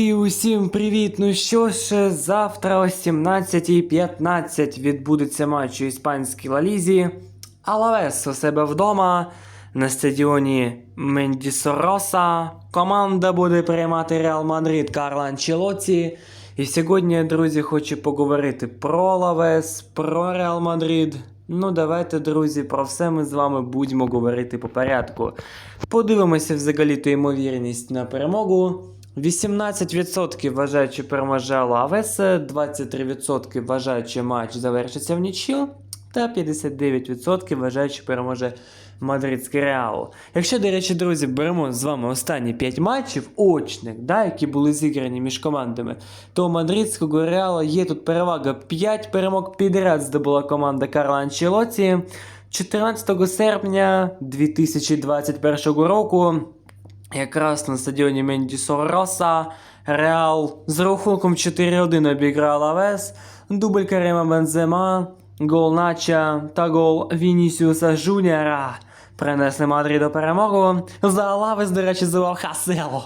Друзі, усім привіт! Ну що ж, завтра о 17.15 відбудеться матч у іспанській Лалізі. Алавес у себе вдома на стадіоні Мендісороса. Команда буде приймати Реал Мадрид Карло Анчелоті. І сьогодні, друзі, хочу поговорити про Алавес, про Реал Мадрид. Ну, давайте, друзі, про все ми з вами будемо говорити по порядку. Подивимося взагалі ту ймовірність на перемогу. 18% вважають, що переможе Алавес, 23% вважають, що матч завершиться в нічю, та 59% вважають, що переможе Мадридський Реал. Якщо, до речі, друзі, беремо з вами останні 5 матчів очних, да, які були зіграні між командами, то у Мадридського Реала є тут перевага 5 перемог підряд здобула команда Карла Анчелоті. 14 серпня 2021 року Якраз на стадіоні Мендісо Роса Реал з рахунком 4-1 обіграв Авес, дубль Карема Бензема, гол Нача та гол Вінісіуса Жуніора принесли Мадриду перемогу. За Алавес, до речі, звав Хасело.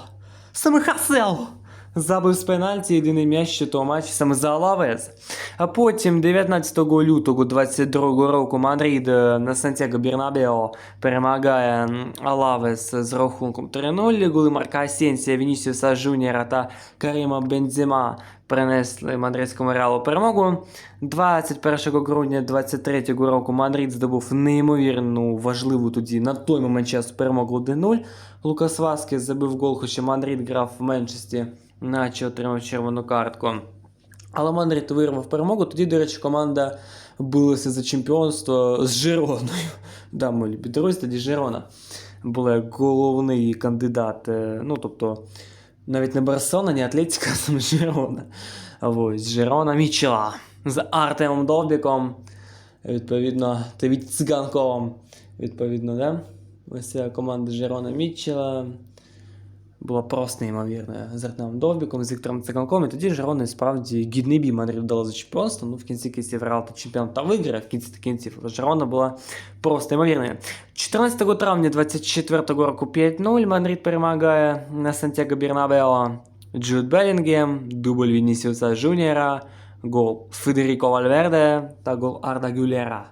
Саме Хасело! Забив з пенальті єдиний м'яч що матчі саме за Алавес. А потім 19 лютого 22 року Мадрид е, на Сантьяго Бірнабео перемагає Алавес з рахунком 3-0. Голи Марка Асенсія, Вінісіуса Жуніора та Каріма Бензема принесли мадридському реалу перемогу. 21 грудня 23 року Мадрид здобув неймовірну важливу тоді на той момент часу перемогу 1-0. Лукас Васкес забив гол, хоча Мадрид грав в меншості, наче отримав червону картку. Але Мадрид вирвав перемогу. Тоді, до речі, команда билася за чемпіонство з Жироною. Да, мої друзі, тоді Жирона була головний кандидат. е, Ну, тобто, навіть не Барселона, не Атлетика, а саме Жирона. Ось Жирона Мічела з Артемом Довбіком. Відповідно, та від Циганковим. Відповідно, да? Ось команда Жирона Мітчела була просто неймовірною. З Артемом Довбіком, з Віктором Циганком. І тоді Жирона справді гідний бій Мадрид дала за чемпіонство. Ну, в кінці кінців Реал та чемпіон та виграв. В кінці кінців Жирона була просто неймовірною. 14 травня 24 року 5-0 Мадрид перемагає на Сантьяго Бірнабео. Джуд Белінгем, дубль Вінісіуса Жуніора, гол Федеріко Вальверде та гол Арда Гюлєра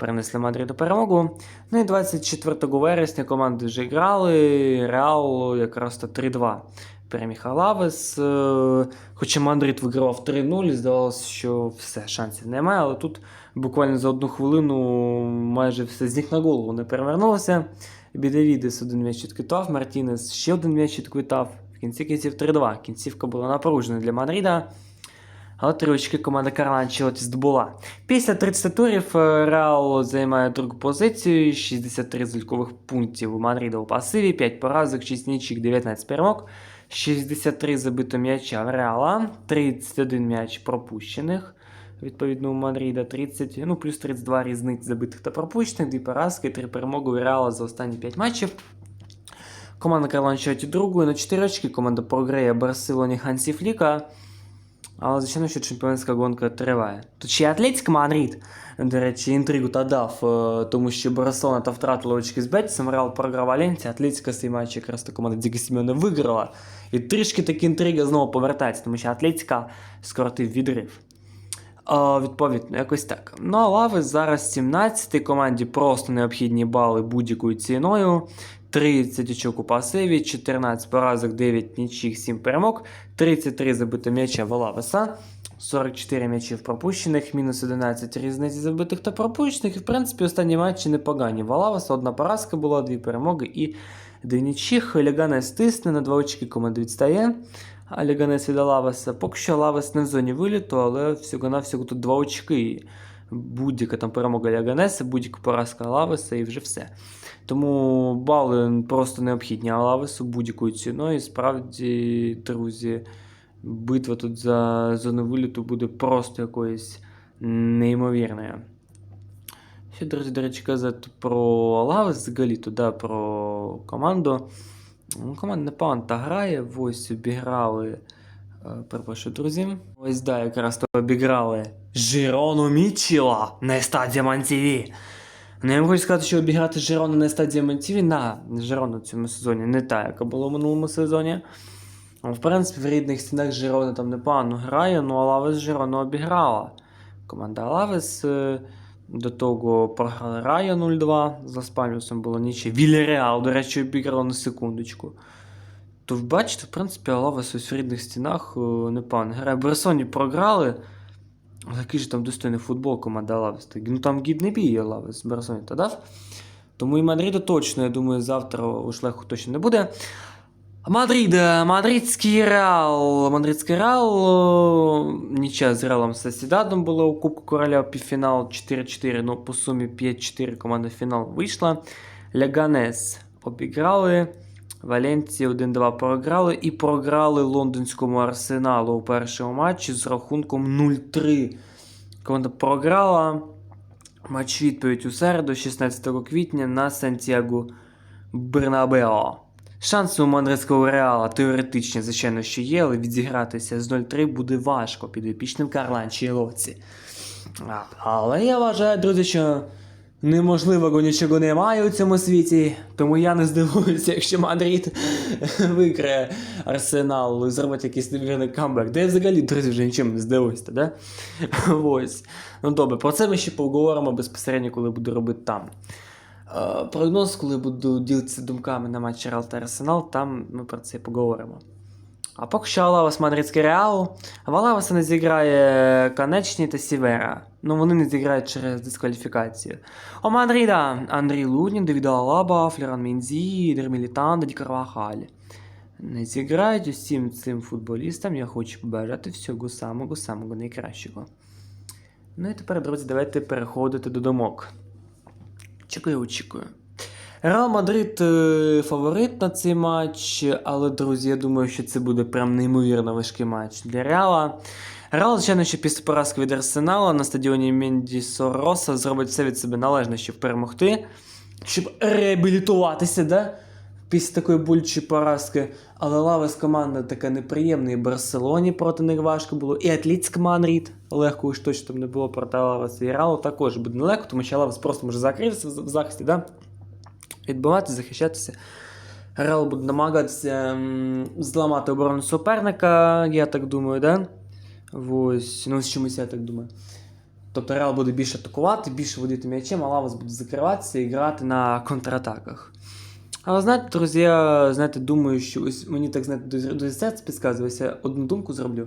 Принесли Мадриду перемогу. Ну і 24 вересня команди вже грали. Реал якраз то 3-2 переміг Алавес. Е, Хоча Мадрид вигравав 3-0, і здавалося, що все, шансів немає. Але тут буквально за одну хвилину майже все з ніг на голову не перевернулося. Бідевідес один м'яч відквітав, Мартінес ще один м'яч відквітав. В кінці кінців 3-2. Кінцівка була напружена для Мадрида. Але три очки команда Карла Анчелоті здобула. Після 30 турів е, Реал займає другу позицію, 63 зількових пунктів у Мадрида у пасиві, 5 поразок, 6 нічих, 19 перемог, 63 забито м'яча в Реала, 31 м'яч пропущених. Відповідно, у Мадрида 30, ну плюс 32 різниць забитих та пропущених, 2 поразки, 3 перемоги у Реала за останні 5 матчів. Команда Карла Анчелоті другою на 4 очки, команда програє Барселоні Хансі Фліка. Але звичайно, що чемпіонська гонка триває. Тут ще й Атлетика Мадрид, до речі, інтригу та дав, е, тому що Барселона та втратила очки з Бетісом, Реал програв Валенсія, Атлетика цей матч якраз та команда Діга Сімеона виграла. І трішки таки інтрига знову повертається, тому що Атлетика скоротив відрив. Е, відповідно, якось так. Ну а Лавес зараз 17-й команді просто необхідні бали будь-якою ціною. 30 очок у пасиві, 14 поразок, 9 нічих, 7 перемог, 33 забито м'яча в Лавеса, 44 м'ячів пропущених, мінус 11 різниці забитих та пропущених. І в принципі останні матчі непогані. В Алавеса одна поразка була, дві перемоги і дві нічих. Леганес тисне на 2 очки команда відстає. А Леганес від Алавеса. Поки що Алавес не в зоні виліту, але всього-навсього тут 2 очки. Будь-яка там перемога Леганеса, будь-яка поразка Алавеса і вже все. Тому бали просто необхідні Алавесу будь-якою ціною. І справді, друзі, битва тут за зону виліту буде просто якоюсь неймовірною. Що, друзі, до речі, казати про Алавес взагалі, то да, про команду. Ну, Команда непогано та грає, ось обіграли. е, Перепрошую, друзі. Ось да, якраз то обіграли Жирону Мічіла на стадії Мантіві. Ну, я вам хочу сказати, що обіграти Жирона на стадії Мантіві на Жирона в цьому сезоні не та, яка була в минулому сезоні. Ну, В принципі, в рідних стінах Жирона там непогано грає, ну а Лавес Жирона обіграла. Команда Лавес е, до того програли Рая 0-2, з Лас-Пальмасом було ніче. Вільяреал, до речі, обіграла на секундочку. То бачите, в принципі, Лавес ось в рідних стінах е, непогано грає. Берсоні програли. Який ж там достойний футбол команда Лавес. Ну там гідний бій є Лавес Берсоні та дав. Тому і Мадриду точно, я думаю, завтра у шлеху точно не буде. Мадрид, е, мадридський Реал. Мадридський Реал. е, Нічия з Реалом Сосідадом було у Кубку Короля півфінал 4-4, ну по сумі 5-4 команда в фінал вийшла. Ляганес обіграли. Валенції 1-2 програли і програли лондонському арсеналу у першому матчі з рахунком 0-3. Команда програла. Матч відповідь у середу, 16 квітня на Сантьяго Бернабео. Шанси у мадридського реала теоретичні, звичайно, що є, але відзігратися з 0-3 буде важко під епічним Карло Анчелоці. Але я вважаю, друзі, що неможливого нічого немає у цьому світі, тому я не здивуюся, якщо Мадрид викриє Арсенал і зробить якийсь невірний камбек. Де взагалі, друзі, вже нічим не здивуюся, да? Ось. Ну добре, про це ми ще поговоримо безпосередньо, коли буду робити там. Е, Прогноз, коли буду ділитися думками на матчі Реал Арсенал, там ми про це поговоримо. А поки що Алавас Мадридський Реал. В Алаваса не зіграє Конечні та Сівера. Ну вони не зіграють через дискваліфікацію. У Мадрида Андрій Лунін, Давід Алаба, Флеран Мінзі, Дермілітан, Ді Карвахаль. Не зіграють усім цим футболістам. Я хочу побажати всього самого самого найкращого. Ну і тепер, друзі, давайте переходити до думок. Чекаю, очікую. Реал Мадрид е, фаворит на цей матч, але, друзі, я думаю, що це буде прям неймовірно важкий матч для Реала. Реал, звичайно, що після поразки від Арсенала на стадіоні Менді Сороса зробить все від себе належне, щоб перемогти, щоб реабілітуватися, да? Після такої болючої поразки. Але Лавес команда така неприємна. І Барселоні проти них важко було, і Атлетик Мадрид легко уж точно там не було проти Лавеса. І Реалу також буде нелегко, тому що Лавес просто може закритися в захисті, да? Відбивати, захищатися. Реал буде намагатися зламати оборону суперника, я так думаю, да? Ось, ну, з чимось я так думаю. Тобто Реал буде більше атакувати, більше водити м'ячем, а Лавас буде закриватися і грати на контратаках. Але знаєте, друзі, я знаєте, думаю, що ось мені так знаєте, до серця підказується, одну думку зроблю,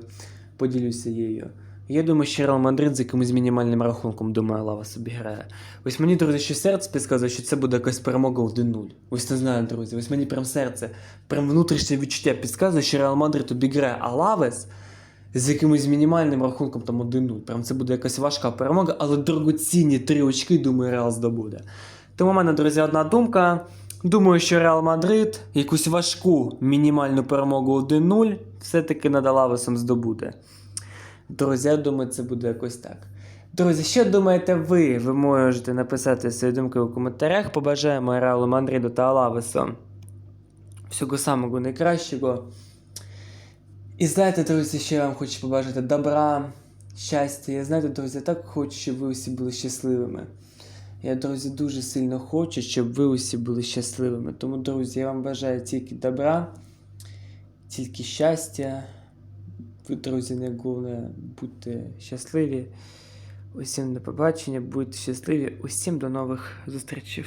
поділюся її. Я думаю, що Реал Мадрид з якимось мінімальним рахунком, думаю, Лава собі грає. Ось мені, друзі, що серце підказує, що це буде якась перемога 1-0. Ось не знаю, друзі. Ось мені прям серце, прям внутрішнє відчуття підказує, що Реал Мадрид обіграє, а з якимось мінімальним рахунком там 1-0. Прям це буде якась важка перемога, але дорогоцінні три очки, думаю, Реал здобуде. Тому в мене, друзі, одна думка. Думаю, що Реал Мадрид якусь важку мінімальну перемогу 1-0 все-таки над Лавесом здобуде. Друзі, я думаю, це буде якось так. Друзі, що думаєте ви? Ви можете написати свої думки у коментарях. Побажаємо Реалу Мадриду та Алавесу всього самого найкращого. І знаєте, друзі, що я вам хочу побажати добра, щастя. Я знаєте, друзі, я так хочу, щоб ви усі були щасливими. Я, друзі, дуже сильно хочу, щоб ви усі були щасливими. Тому, друзі, я вам бажаю тільки добра, тільки щастя. Ви, друзі, не головне, будьте щасливі. Усім до побачення, будьте щасливі, усім до нових зустрічей.